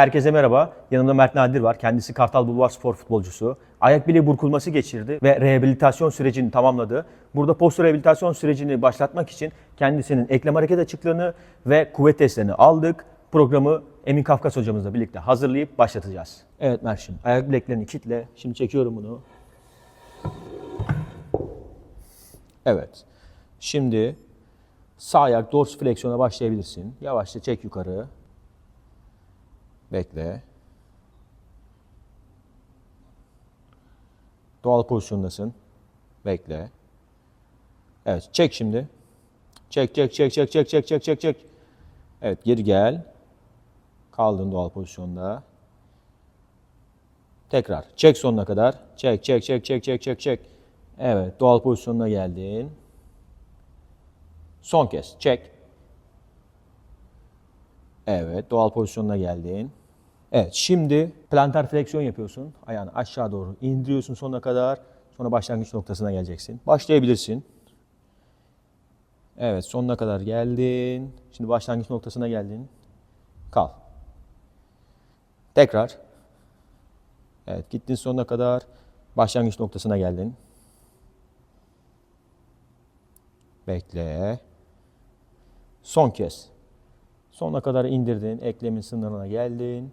Herkese merhaba. Yanımda Mert Nadir var. Kendisi Kartal Bulvar spor futbolcusu. Ayak bileği burkulması geçirdi ve rehabilitasyon sürecini tamamladı. Burada post rehabilitasyon sürecini başlatmak için kendisinin eklem hareket açıklığını ve kuvvet testlerini aldık. Programı Emin Kafkas hocamızla birlikte hazırlayıp başlatacağız. Evet Mert'şim ayak bileklerini kitle. Şimdi çekiyorum bunu. Evet. Şimdi sağ ayak dorsifleksiyona başlayabilirsin. Yavaşça çek yukarı. Bekle. Doğal pozisyondasın. Bekle. Evet, çek şimdi. Çek, çek, çek, çek, çek, çek, çek, çek, çek. Evet, geri gel. Kaldın doğal pozisyonda. Tekrar. Çek sonuna kadar. Çek, çek, çek, çek, çek, çek, çek. Evet, doğal pozisyonuna geldin. Son kez. Çek. Evet, doğal pozisyonuna geldin. Evet, şimdi plantar fleksiyon yapıyorsun. Ayağını aşağı doğru indiriyorsun sonuna kadar. Sonra başlangıç noktasına geleceksin. Başlayabilirsin. Evet, sonuna kadar geldin. Şimdi başlangıç noktasına geldin. Kal. Tekrar. Evet, gittin sonuna kadar. Başlangıç noktasına geldin. Bekle. Son kez. Sonuna kadar indirdin. Eklemin sınırına geldin.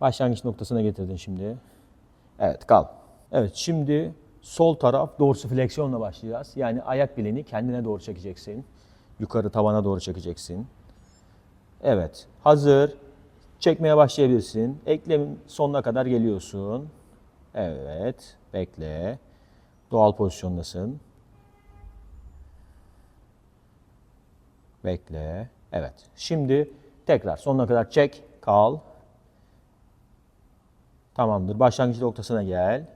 Başlangıç noktasına getirdin şimdi. Evet kal. Evet şimdi sol taraf dorsifleksiyonla başlayacağız. Yani ayak bileğini kendine doğru çekeceksin. Yukarı tavana doğru çekeceksin. Evet hazır. Çekmeye başlayabilirsin. Eklemin sonuna kadar geliyorsun. Evet bekle. Doğal pozisyondasın. Bekle. Evet. Şimdi tekrar sonuna kadar çek, kal. Tamamdır. Başlangıç noktasına gel.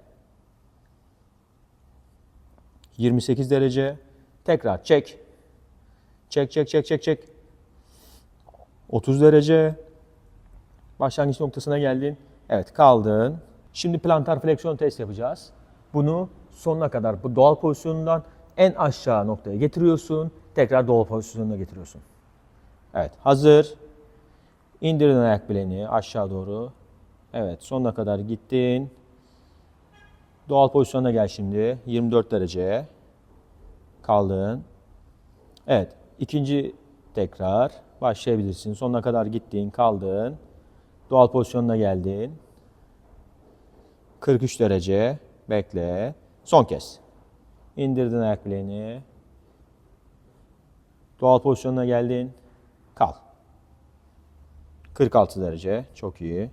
28 derece. Tekrar çek. Çek, çek, çek, çek, çek. 30 derece. Başlangıç noktasına geldin. Evet, kaldın. Şimdi plantar fleksiyon test yapacağız. Bunu sonuna kadar bu doğal pozisyonundan en aşağı noktaya getiriyorsun. Tekrar doğal pozisyonuna getiriyorsun. Evet, hazır. İndirin ayak bileğini aşağı doğru. Evet, sonuna kadar gittin. Doğal pozisyona gel şimdi. 24 derece. Kaldın. Evet, ikinci tekrar başlayabilirsin. Sonuna kadar gittin, kaldın. Doğal pozisyonuna geldin. 43 derece. Bekle. Son kez. İndirdin ayak bileğini. Doğal pozisyonuna geldin. Kal. 46 derece. Çok iyi.